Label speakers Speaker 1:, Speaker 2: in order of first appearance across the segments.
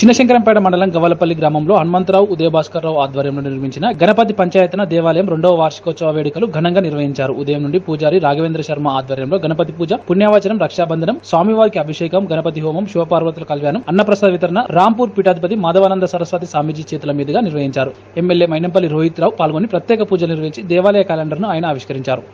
Speaker 1: చిన్నశంకరంపేట మండలం గవలపల్లి గ్రామంలో హనుమంతరావు ఉదయభాస్కర్రావు ఆధ్వర్యంలో నిర్మించిన గణపతి పంచాయతన దేవాలయం రెండవ వార్షికోత్సవ వేడుకలు ఘనంగా నిర్వహించారు. ఉదయం నుండి పూజారి రాఘవేంద్ర శర్మ ఆధ్వర్యంలో గణపతి పూజ పుణ్యవాచనం రక్షాబంధనం స్వామివారికి అభిషేకం గణపతి హోమం శివపార్వతుల కళ్యాణం అన్నప్రసాద వితరణ రాంపూర్ పీఠాధిపతి మాధవానంద సరస్వతి స్వామీజీ చేతుల మీదుగా నిర్వహించారు. ఎమ్మెల్యే మైనంపల్లి రోహిత్ రావు పాల్గొని ప్రత్యేక పూజలు నిర్వహించి దేవాలయ క్యాలెండర్ను ఆయన ఆవిష్కరించారు.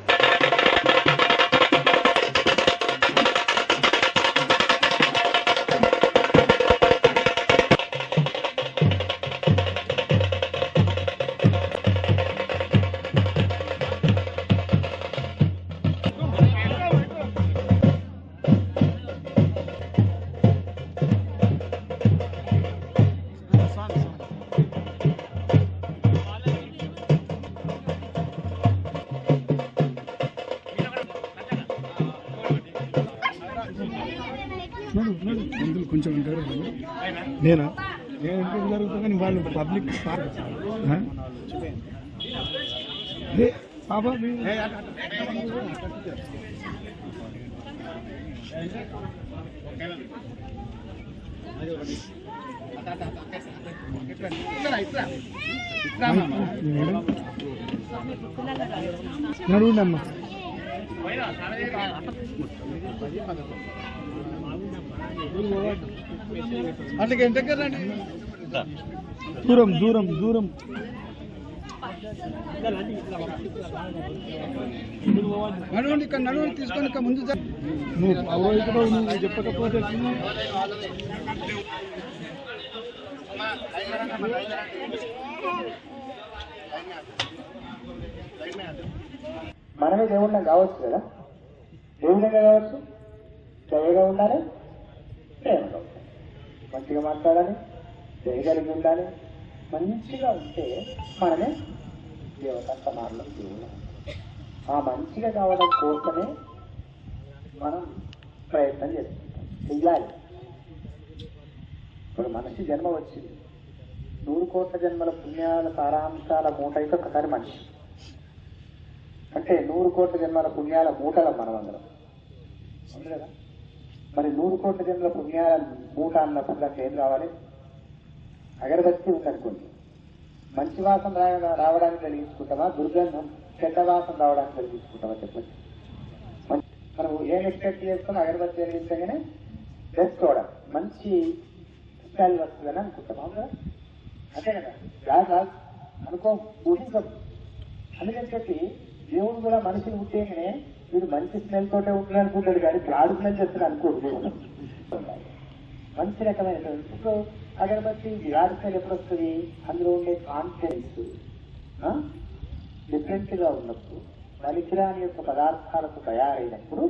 Speaker 2: కొంచెం ఉంటారు నేనా? నేను ఎందుకు జరుగుతుంది కానీ వాళ్ళు పబ్లిక్ బాబా నడువుందమ్మా అట్లకి ఎంత రండి దూరం దూరం దూరం. నడవండి ఇక్కడ నడవండి తీసుకొని ఇక్కడ ముందు నువ్వు అవరోహితుడు నువ్వు చెప్పకపోతే?
Speaker 3: మనమే దేవుళ్ళం కావచ్చు కదా? ఏ విధంగా కావచ్చు? దయగా ఉండాలి మంచిగా మాట్లాడాలి దయగలిగి ఉండాలి మంచిగా ఉంటే మనమే దేవత సమానంలో దేవుడు ఆ మంచిగా కావడం కోసమే మనం ప్రయత్నం చేస్తుంటాం. చెయ్యాలి. ఇప్పుడు మనిషి జన్మ వచ్చింది. నూరు కోట్ల జన్మల పుణ్యాల సారాంశాల మూట అయితే ఒకసారి మనిషి. అంటే నూరు కోట్ల జన్మల పుణ్యాల మూటల మనమందరం. అవును కదా? మరి నూరు కోట్ల జన్ల పుణ్యాల మూట అన్నప్పుడు దానికి ఏం రావాలి? అగరబత్తి ఉందనుకోండి. మంచి వాసన రావడానికి వెలిగించుకుంటామా దుర్గంధం చెడ్డ వాసన రావడానికి వెలిగించుకుంటామా చెప్పండి? మనం ఏం ఎక్స్పెక్ట్ చేసుకుని అగరబత్తి వెలిగించగానే చేసుకోవడం మంచి స్టైల్ వస్తుందని అనుకుంటాం. అవును అంతే కదా. కాదు అనుకో ఊహించం అందుకని చెప్పి దేవుడు కూడా మనిషిని పుట్టేగానే వీడు మంచి స్మెల్ తోటే ఉంటుంది అనుకుంటాడు కానీ గాడు స్మెల్ చేస్తాడు అనుకోడు. మంచి రకమైన ఇప్పుడు అగరబత్తి గాడి స్మెల్ ఎప్పుడు వస్తుంది అందులో ఉండే కాన్ఫిడెన్స్ డిఫరెంట్గా ఉన్నప్పుడు పనికిరాని యొక్క పదార్థాలకు తయారైనప్పుడు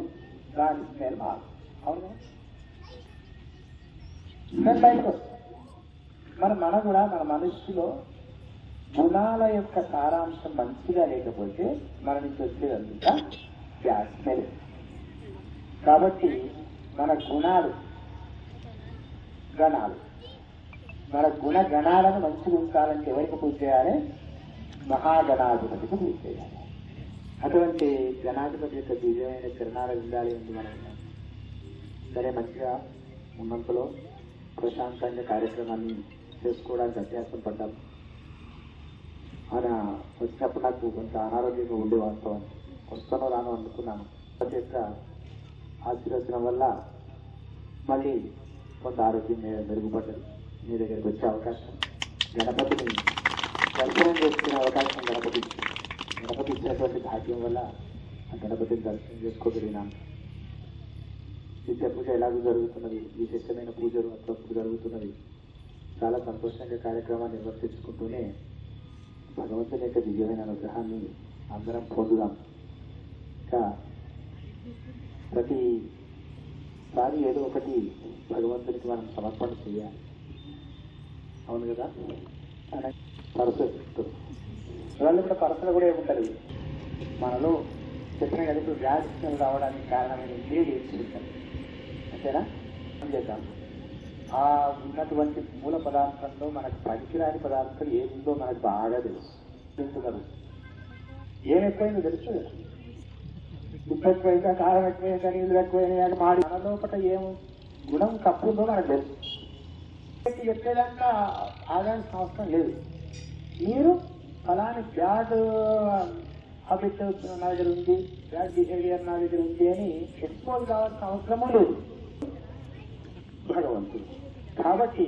Speaker 3: దాని స్మెల్ బాగా అవును? స్మెల్ బయటకు వస్తుంది. మరి మన కూడా మన మనస్సులో గుణాల యొక్క సారాంశం మంచిగా లేకపోతే మన నుంచి వచ్చేదంతా గ్యాస్ కాబట్టి మన గుణాలు గణాలు. మన గుణ గణాలను మంచిగా ఉంచాలంటే ఎవరికి పూజ చేయాలి? మహాగణాధిపతికి పూజ చేయాలి. అటువంటి గణాధిపతి యొక్క దివ్యమైన చరణాలు ఉండాలి అని మనం సరే మంచిగా ఉన్నంతలో ప్రశాంతంగా కార్యక్రమాన్ని చేసుకోవడానికి అభ్యాసం పడ్డాం. ఆయన వచ్చినప్పుడు నాకు కొంత అనారోగ్యంగా ఉండే వాస్తవం. వస్తానో రానో అనుకున్నాను. ప్రతి యొక్క ఆశీర్వచనం వల్ల మళ్ళీ కొంత ఆరోగ్యం మెరుగుపడ్డది. మీ దగ్గరికి వచ్చే అవకాశం గణపతిని దర్శనం చేసుకునే అవకాశం గణపతి గణపతి ఇచ్చినటువంటి భాగ్యం వల్ల ఆ గణపతిని దర్శనం చేసుకోగలిగినాను. నిత్య పూజ ఎలాగో జరుగుతున్నది? విశేషమైన పూజలు అప్పుడప్పుడు జరుగుతున్నది. చాలా సంతోషంగా కార్యక్రమాన్ని నిర్వర్తించుకుంటూనే భగవంతుని యొక్క దివ్యమైన అనుగ్రహాన్ని అందరం పొందుదాం. ప్రతిసారి ఏదో ఒకటి భగవంతునికి మనం సమర్పణ చేయాలి. అవును కదా? అలా వాళ్ళు కూడా పరసలు కూడా ఏముంటుంది మనలో చెప్పిన ఎదుగు ఇప్పుడు గ్యాస్ రావడానికి కారణమైన ఇంగ్రీడియంట్స్ ఉంటాయి అంతేనా? చేద్దాం? ఆ ఉన్నటువంటి మూల పదార్థంలో మనకు పనికిరాని పదార్థం ఏముందో మనకు బాగా తెలుసు. తెలుసు కదా? ఏమైపోయిందో తెలుసు ఉప్పు ఎక్కువైందా కారం ఎక్కువైందా నీళ్ళు ఎక్కువైనా మాడి మన లోపల ఏం గుణం తప్పు మనకు తెలుసు చెప్పేదాకా ఆగాల్సిన అవసరం లేదు మీరు ఫలాని బ్యాడ్ హాబిట్ నా దగ్గర ఉంది బ్యాడ్ బిహేవియర్ నా దగ్గర ఉంది అని ఎక్స్పోజ్ కావాల్సిన అవసరమూ లేదు భగవంతుడు కాబట్టి